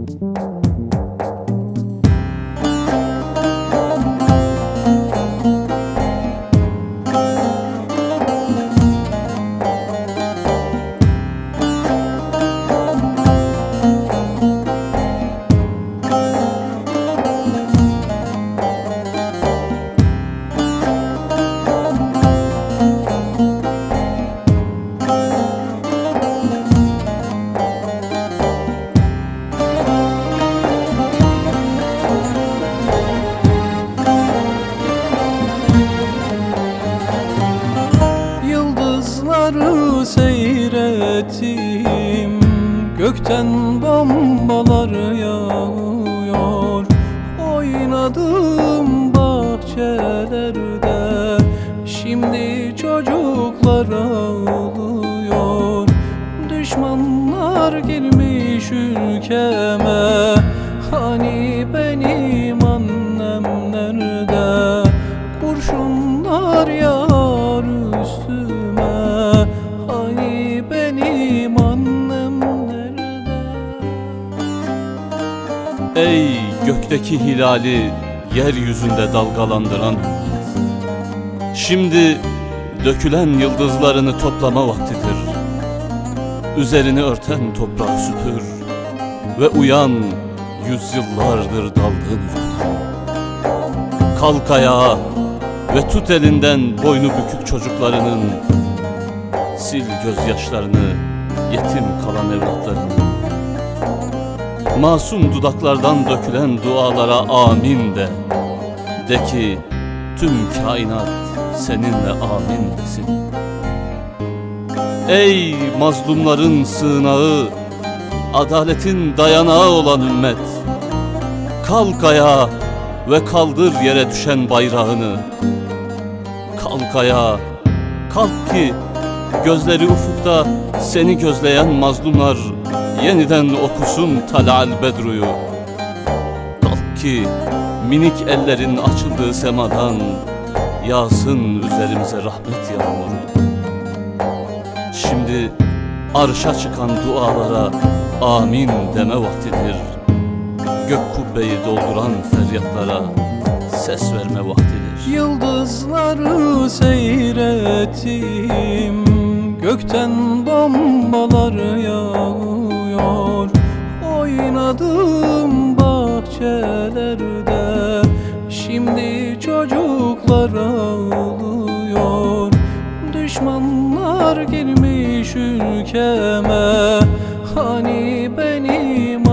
Yıldızları seyrettim. Gökten bombalar yağıyor. Oynadım bahçelerde. Şimdi çocuklar ağlıyor. Düşmanlar girmiş ülkeme. Hani benim annem nerede? Kurşunlar yağar üstüme Hani benim annem nerede Ey gökteki hilali yeryüzünde dalgalandıran. Şimdi dökülen yıldızlarını toplama vaktidir. Üzerini örten toprağı süpür ve uyan yüzyıllardır daldığın yurda. Kalk ayağa ve tut elinden boynu bükük çocuklarının sil gözyaşlarını yetim kalan evlatlarının Masum dudaklardan dökülen dualara amin de. De ki tüm kainat seninle amin desin. Ey mazlumların sığınağı Adaletin dayanağı olan ümmet Kalk ayağa ve kaldır yere düşen bayrağını Kalk ayağa Kalk ki gözleri ufukta seni gözleyen mazlumlar yeniden okusun Talal Bedru'yu. Kalk ki minik ellerin açıldığı semadan yağsın üzerimize rahmet yağmuru. Şimdi arşa çıkan dualara amin deme vaktidir. Gök kubbeyi dolduran feryatlara ses verme vaktidir. Yıldızları seyrettim Gökten bombalar yağıyor Oynadım bahçelerde Şimdi çocuklar ağlıyor Düşmanlar girmiş ülkeme Hani benim